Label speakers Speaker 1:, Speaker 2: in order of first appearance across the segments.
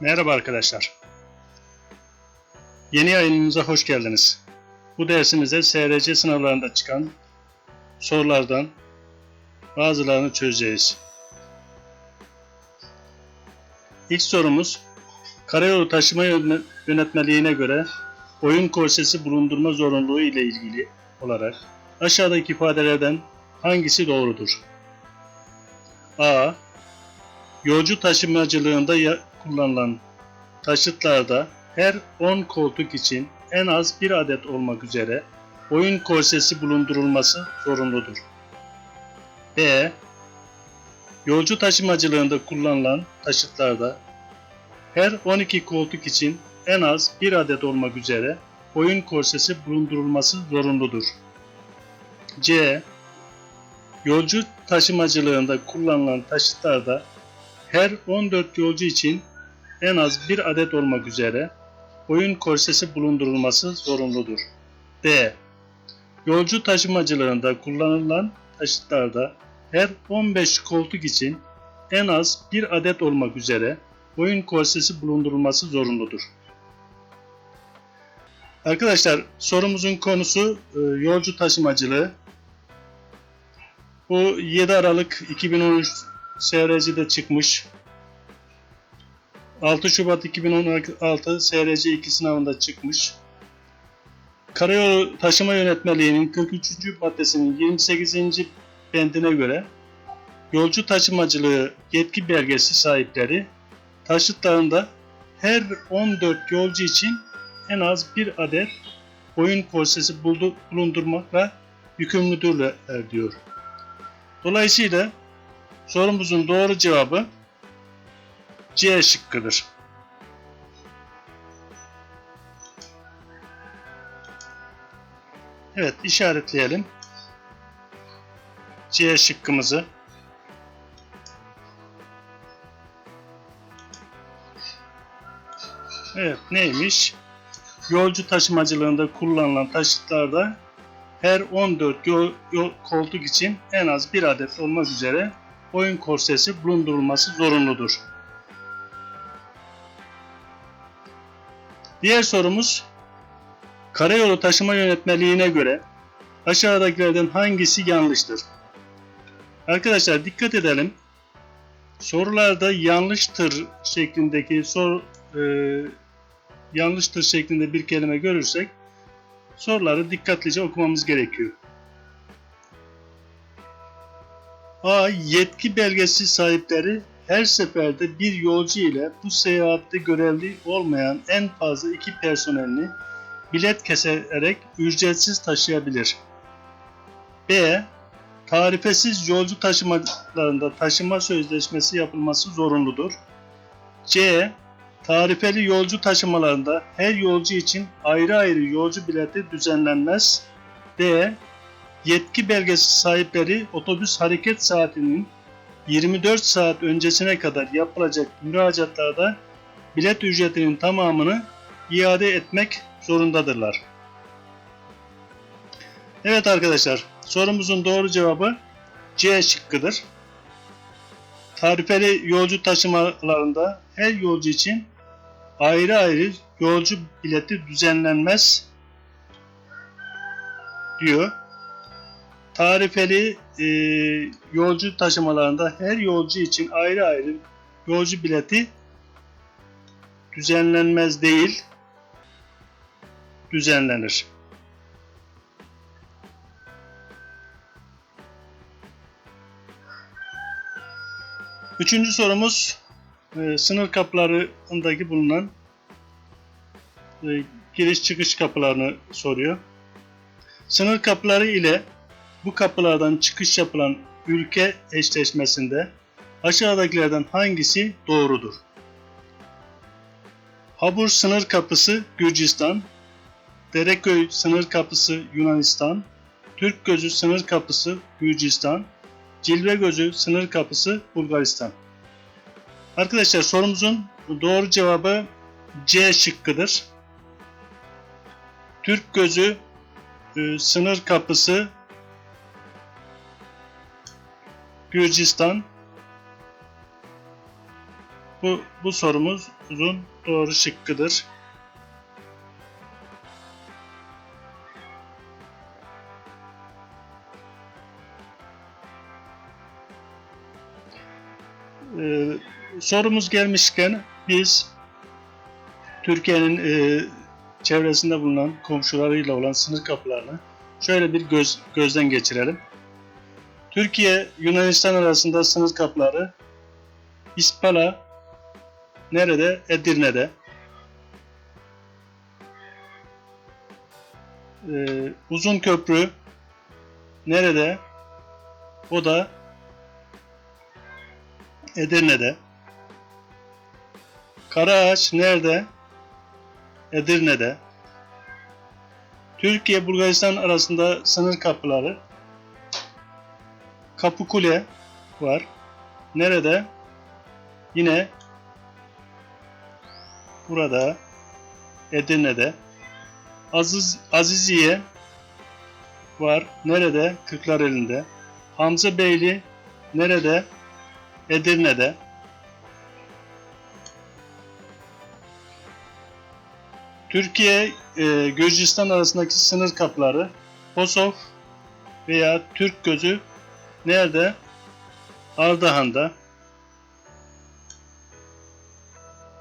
Speaker 1: Merhaba arkadaşlar. Yeni yayınımıza hoş geldiniz. Bu dersimizde SRC sınavlarında çıkan sorulardan bazılarını çözeceğiz. İlk sorumuz Karayolu Taşıma Yönetme- Yönetmeliğine göre oyun korsesi bulundurma zorunluluğu ile ilgili olarak aşağıdaki ifadelerden hangisi doğrudur? A. Yolcu taşımacılığında kullanılan taşıtlarda her 10 koltuk için en az bir adet olmak üzere oyun korsesi bulundurulması zorunludur. B. Yolcu taşımacılığında kullanılan taşıtlarda her 12 koltuk için en az bir adet olmak üzere oyun korsesi bulundurulması zorunludur. C. Yolcu taşımacılığında kullanılan taşıtlarda her 14 yolcu için en az bir adet olmak üzere oyun korsesi bulundurulması zorunludur. D. Yolcu taşımacılığında kullanılan taşıtlarda her 15 koltuk için en az bir adet olmak üzere oyun korsesi bulundurulması zorunludur. Arkadaşlar sorumuzun konusu e, yolcu taşımacılığı. Bu 7 Aralık 2013 SRC'de çıkmış. 6 Şubat 2016 SRC 2 sınavında çıkmış. Karayolu Taşıma Yönetmeliği'nin 43. maddesinin 28. bendine göre yolcu taşımacılığı yetki belgesi sahipleri taşıtlarında her 14 yolcu için en az bir adet oyun korsesi buldu- bulundurmakla yükümlüdürler diyor. Dolayısıyla sorumuzun doğru cevabı C şıkkıdır. Evet işaretleyelim. C şıkkımızı. Evet neymiş? Yolcu taşımacılığında kullanılan taşıtlarda her 14 yol, yol koltuk için en az bir adet olmak üzere oyun korsesi bulundurulması zorunludur. Diğer sorumuz Karayolu Taşıma Yönetmeliğine göre aşağıdakilerden hangisi yanlıştır? Arkadaşlar dikkat edelim. Sorularda yanlıştır şeklindeki sor e, yanlıştır şeklinde bir kelime görürsek soruları dikkatlice okumamız gerekiyor. A. Yetki belgesi sahipleri her seferde bir yolcu ile bu seyahatte görevli olmayan en fazla iki personelini bilet keserek ücretsiz taşıyabilir. B. Tarifesiz yolcu taşımalarında taşıma sözleşmesi yapılması zorunludur. C. Tarifeli yolcu taşımalarında her yolcu için ayrı ayrı yolcu bileti düzenlenmez. D. Yetki belgesi sahipleri otobüs hareket saatinin 24 saat öncesine kadar yapılacak müracaatlarda bilet ücretinin tamamını iade etmek zorundadırlar. Evet arkadaşlar, sorumuzun doğru cevabı C şıkkıdır. Tarifeli yolcu taşımalarında her yolcu için ayrı ayrı yolcu bileti düzenlenmez diyor. Tarifeli e, yolcu taşımalarında her yolcu için ayrı ayrı yolcu bileti düzenlenmez değil, düzenlenir. Üçüncü sorumuz e, sınır kapılarındaki bulunan e, giriş çıkış kapılarını soruyor. Sınır kapıları ile bu kapılardan çıkış yapılan ülke eşleşmesinde aşağıdakilerden hangisi doğrudur? Habur sınır kapısı Gürcistan, Dereköy sınır kapısı Yunanistan, Türkgözü sınır kapısı Gürcistan, Cilvegözü sınır kapısı Bulgaristan. Arkadaşlar sorumuzun doğru cevabı C şıkkıdır. Türkgözü e, sınır kapısı Gürcistan, Bu, bu sorumuzun doğru şıkkıdır. Ee, sorumuz gelmişken biz Türkiye'nin e, çevresinde bulunan komşularıyla olan sınır kapılarını şöyle bir göz, gözden geçirelim. Türkiye Yunanistan arasında sınır kapıları İspala nerede? Edirne'de. Ee, uzun köprü nerede? O da Edirne'de. Karaağaç nerede? Edirne'de. Türkiye Bulgaristan arasında sınır kapıları Kapıkule var. Nerede? Yine burada Edirne'de. Aziz, Aziziye var. Nerede? Kırklareli'nde. Hamza Beyli nerede? Edirne'de. Türkiye e, Gürcistan arasındaki sınır kapıları Kosov veya Türk Gözü nerede? Ardahan'da.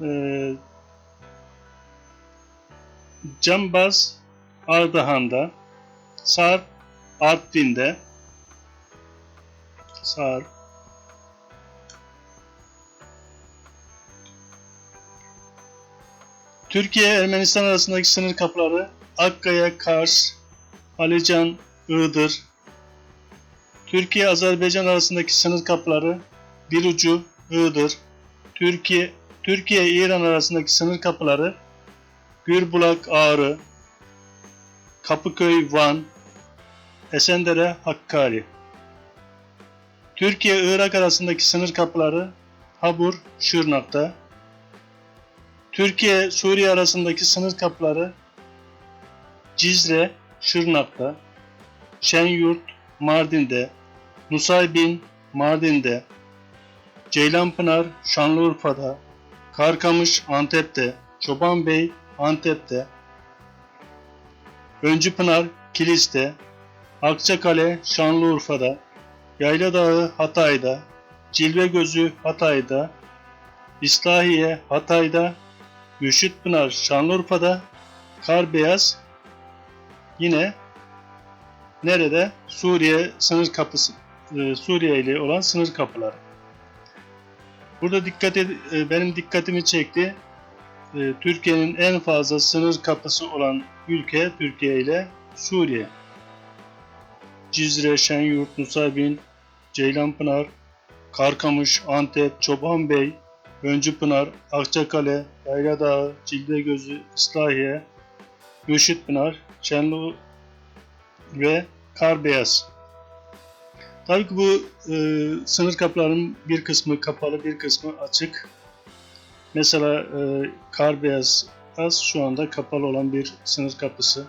Speaker 1: E, Cambaz Ardahan'da. Sarp Artvin'de. Sarp Türkiye-Ermenistan arasındaki sınır kapıları Akkaya, Kars, Alican, Iğdır. Türkiye-Azerbaycan arasındaki sınır kapıları Birucu, Iğdır. Türkiye Türkiye-İran arasındaki sınır kapıları Gürbulak, Ağrı, Kapıköy, Van, Esendere, Hakkari. Türkiye-Irak arasındaki sınır kapıları Habur, Şırnak'ta. Türkiye-Suriye arasındaki sınır kapıları Cizre, Şırnak'ta, Şenyurt, Mardin'de, Nusaybin, Mardin'de, Ceylanpınar, Şanlıurfa'da, Karkamış, Antep'te, Çobanbey, Antep'te, Öncüpınar, Kilis'te, Akçakale, Şanlıurfa'da, Yayladağ, Hatay'da, Cilvegözü, Hatay'da, İslahiye, Hatay'da, Mürşitpınar Şanlıurfa'da, Karbeyaz yine nerede? Suriye sınır kapısı e, Suriye ile olan sınır kapıları. Burada dikkat e, benim dikkatimi çekti. E, Türkiye'nin en fazla sınır kapısı olan ülke Türkiye ile Suriye. Cizre, Şenyurt, Nusaybin, Ceylanpınar, Karkamış, Antep, Çobanbey, Öncüpınar, Akçakale, Yayladağ, Cildegözü, İslahiye, Mürşitpınar, Şenlu ve Karbeyaz. Tabii ki bu e, sınır kapılarının bir kısmı kapalı, bir kısmı açık. Mesela e, Karbeyaz az şu anda kapalı olan bir sınır kapısı.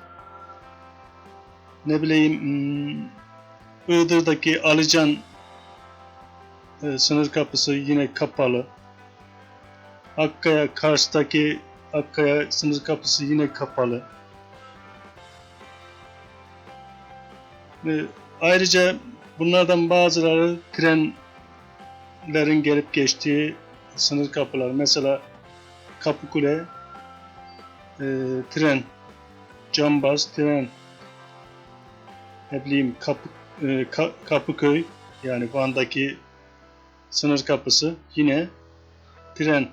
Speaker 1: Ne bileyim hmm, Iğdır'daki Alican e, sınır kapısı yine kapalı. Akkaya Kars'taki Akkaya sınır kapısı yine kapalı. Ve ayrıca bunlardan bazıları trenlerin gelip geçtiği sınır kapılar. Mesela Kapıkule e, tren, Cambaz tren, ne bileyim Kapı, e, Ka- Kapıköy yani Van'daki sınır kapısı yine tren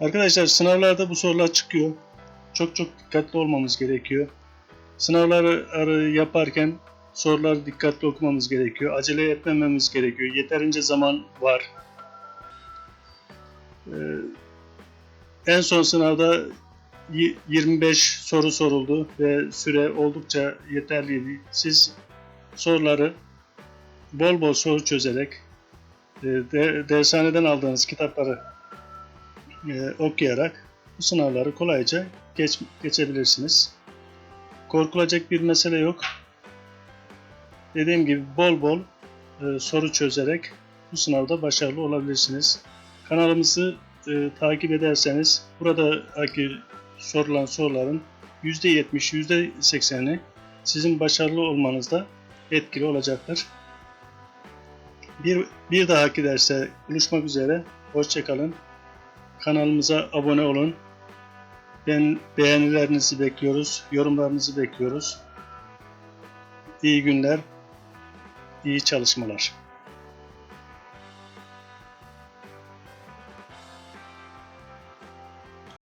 Speaker 1: Arkadaşlar sınavlarda bu sorular çıkıyor. Çok çok dikkatli olmamız gerekiyor. Sınavları yaparken soruları dikkatli okumamız gerekiyor. Acele etmememiz gerekiyor. Yeterince zaman var. Ee, en son sınavda y- 25 soru soruldu ve süre oldukça yeterliydi. Siz soruları bol bol soru çözerek e, de- dershaneden aldığınız kitapları e, okuyarak bu sınavları kolayca geç, geçebilirsiniz. Korkulacak bir mesele yok. Dediğim gibi bol bol e, soru çözerek bu sınavda başarılı olabilirsiniz. Kanalımızı e, takip ederseniz buradaki sorulan soruların %70, %80'i sizin başarılı olmanızda etkili olacaktır. Bir, bir dahaki derste buluşmak üzere. Hoşçakalın. Kanalımıza abone olun. Ben beğenilerinizi bekliyoruz, yorumlarınızı bekliyoruz. İyi günler, iyi çalışmalar.